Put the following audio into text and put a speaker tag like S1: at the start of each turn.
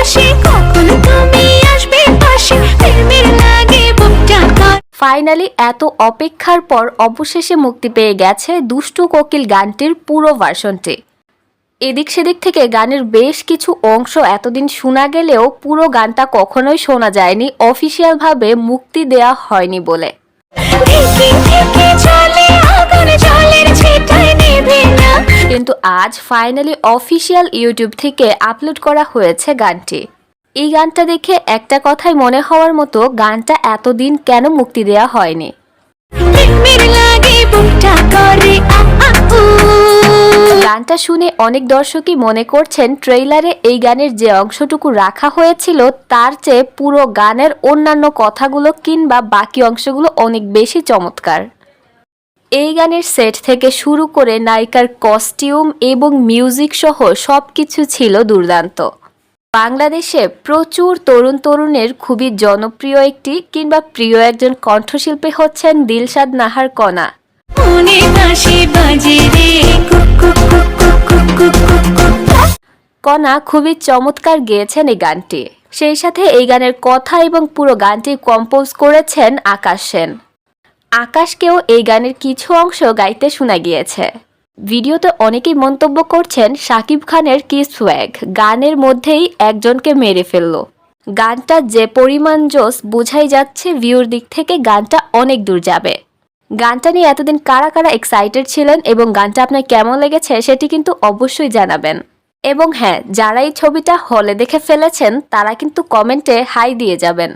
S1: বসে কখন তুমি আসবে পাশে? প্রেমের লাগে বুকটা
S2: ফাইনালি এত অপেক্ষার পর অবশেষে মুক্তি পেয়ে গেছে দুষ্টু কোকিল গানটির পুরো ভার্সনটি। এদিক সেদিক থেকে গানের বেশ কিছু অংশ এতদিন শোনা গেলেও পুরো গানটা কখনোই শোনা যায়নি অফিসিয়ালভাবে মুক্তি দেয়া হয়নি বলে। কিন্তু আজ ফাইনালি অফিসিয়াল ইউটিউব থেকে আপলোড করা হয়েছে গানটি। এই গানটা দেখে একটা কথাই মনে হওয়ার মতো গানটা এতদিন কেন মুক্তি দেয়া হয়নি? গানটা শুনে অনেক দর্শকই মনে করছেন ট্রেইলারে এই গানের যে অংশটুকু রাখা হয়েছিল, তার চেয়ে পুরো গানের অন্যান্য কথাগুলো কিংবা বাকি অংশগুলো অনেক বেশি চমৎকার। এই গানের সেট থেকে শুরু করে নায়িকার কস্টিউম এবং মিউজিক সহ সব কিছু ছিল দুর্দান্ত। বাংলাদেশে প্রচুর তরুণ তরুণের খুবই জনপ্রিয় একটি কিংবা প্রিয় একজন কণ্ঠশিল্পী হচ্ছেন দিলশাদ নাহার কণা। কণা খুবই চমৎকার গেয়েছেন এই গানটি। সেই সাথে এই গানের কথা এবং পুরো গানটি কম্পোজ করেছেন আকাশ সেন। আকাশকেও এই গানের কিছু অংশ গাইতে শোনা গিয়েছে। ভিডিওতে অনেকেই মন্তব্য করছেন শাকিব খানের কি সোয়াগ গানের মধ্যেই একজনকে মেরে ফেলল। গানটা যে পরিমাণ জোস বোঝাই যাচ্ছে ভিউর দিক থেকে গানটা অনেক দূর যাবে। গানটা নিয়ে এতদিন কারা কারা এক্সাইটেড ছিলেন এবং গানটা আপনার কেমন লেগেছে সেটি কিন্তু অবশ্যই জানাবেন। এবং হ্যাঁ যারা এই ছবিটা হলে দেখে ফেলেছেন, তারা কিন্তু কমেন্টে হাই দিয়ে যাবেন।